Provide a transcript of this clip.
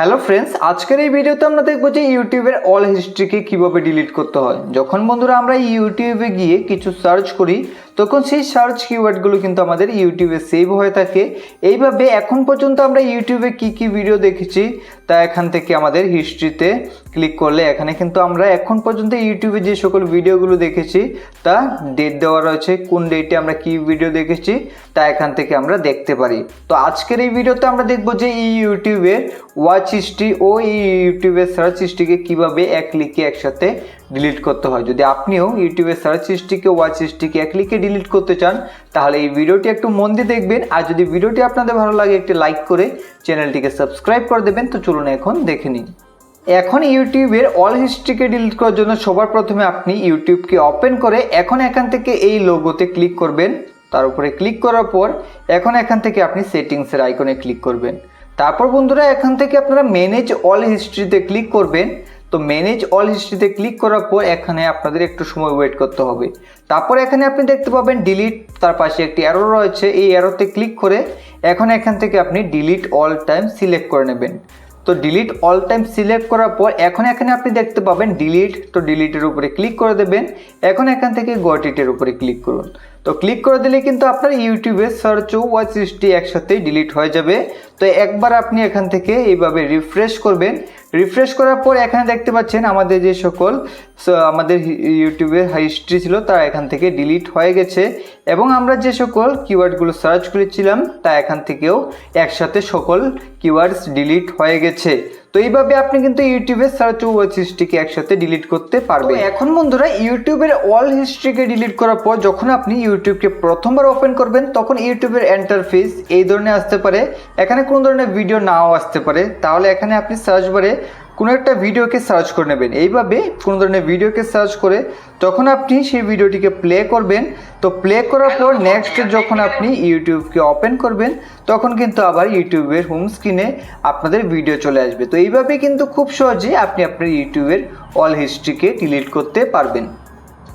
Hello friends, আজকের এই ভিডিওতে আমরা দেখব যে ইউটিউবের অল হিস্ট্রিকে কীভাবে ডিলিট করতে হয়। যখন বন্ধুরা আমরা ইউটিউবে গিয়ে কিছু সার্চ করি তখন সেই সার্চ কিওয়ার্ডগুলো কিন্তু আমাদের ইউটিউবে সেভ হয়ে থাকে। এইভাবে এখন পর্যন্ত আমরা ইউটিউবে কি কি ভিডিও দেখেছি, তা এখান থেকে আমাদের হিস্ট্রিতে ক্লিক করলে এখানে কিন্তু আমরা এখন পর্যন্ত ইউটিউবে যে সকল ভিডিওগুলো দেখেছি, তা ডেট দেওয়া রয়েছে, কোন ডেটে আমরা কি ভিডিও দেখেছি, তা এখান থেকে আমরা দেখতে পারি। তো আজকের এই ভিডিওতে আমরা দেখব যে এই ইউটিউবের ওয়াচ হিস্ট্রি ও এই ইউটিউবের সার্চ হিস্ট্রিকে কীভাবে এক ক্লিকে একসাথে ডিলিট করতে হয়। যদি আপনিও ইউটিউবের সার্চ হিস্ট্রিকে ওয়াচ হিস্ট্রিকে এক ক্লিকে ডিলিট করতে চান, তাহলে এই ভিডিওটি একটু মন দিয়ে দেখবেন। আর যদি ভিডিওটি আপনাদের ভালো লাগে, একটি লাইক করে চ্যানেলটিকে সাবস্ক্রাইব করে দেবেন। তো চলুন এখন দেখে নিন এখন ইউটিউবের অল হিস্ট্রিকে ডিলিট করার জন্য সবার প্রথমে আপনি ইউটিউবকে ওপেন করে এখন এখান থেকে এই লোগোতে ক্লিক করবেন। তার উপরে ক্লিক করার পর এখন এখান থেকে আপনি সেটিংসের আইকনে ক্লিক করবেন। তারপর বন্ধুরা, এখান থেকে আপনারা ম্যানেজ অল হিস্ট্রিতে ক্লিক করবেন। তো ম্যানেজ অল হিস্ট্রিতে ক্লিক করার পর এখানে আপনাদের একটু সময় ওয়েট করতে হবে। তারপর এখানে আপনি দেখতে পাবেন ডিলিট তার পাশে একটি অ্যারো রয়েছে। এই অ্যারোতে ক্লিক করে এখন এখান থেকে আপনি ডিলিট অল টাইম সিলেক্ট করে নেবেন। তো ডিলিট অল টাইম সিলেক্ট করার পর এখন এখানে আপনি দেখতে পাবেন ডিলিট তো ডিলিটের উপরে ক্লিক করে দেবেন। এখন এখান থেকে গটিটের উপরে ক্লিক করুন। তো ক্লিক করে দিলে কিন্তু আপনার ইউটিউবে সার্চ ও ওয়াচ হিস্ট্রি একসাথেই ডিলিট হয়ে যাবে। তো একবার আপনি এখান থেকে এইভাবে রিফ্রেশ করবেন। রিফ্রেশ করার পর এখানে দেখতে পাচ্ছেন আমাদের যে সকল আমাদের ইউটিউবে হিস্ট্রি ছিল, তা এখান থেকে ডিলিট হয়ে গেছে। এবং আমরা যে সকল কিওয়ার্ডগুলো সার্চ করেছিলাম, তা এখান থেকেও একসাথে সকল কিওয়ার্ডস ডিলিট হয়ে গেছে। তো এইভাবে আপনি কিন্তু ইউটিউবের সার্চ ওয়াচ হিস্ট্রিকে একসাথে ডিলিট করতে পারবেন। এখন বন্ধুরা ইউটিউবের অল হিস্ট্রিকে ডিলিট করার পর যখন আপনি ইউটিউবকে প্রথমবার ওপেন করবেন, তখন ইউটিউবের এন্টারফেস এই ধরনের আসতে পারে। এখানে কোনো ধরনের ভিডিও নাও আসতে পারে। তাহলে এখানে আপনি সার্চ বারে কোনো একটা ভিডিওকে সার্চ করে নেবেন। এইভাবে কোনো ধরনের ভিডিওকে সার্চ করে তখন আপনি সেই ভিডিওটিকে প্লে করবেন, তো প্লে করার পর নেক্সট যখন আপনি ইউটিউবকে ওপেন করবেন, তখন কিন্তু আবার ইউটিউবের হোম স্ক্রিনে আপনাদের ভিডিও চলে আসবে। তো এইভাবে কিন্তু খুব সহজে আপনি আপনার ইউটিউবের অল হিস্ট্রিকে ডিলিট করতে পারবেন।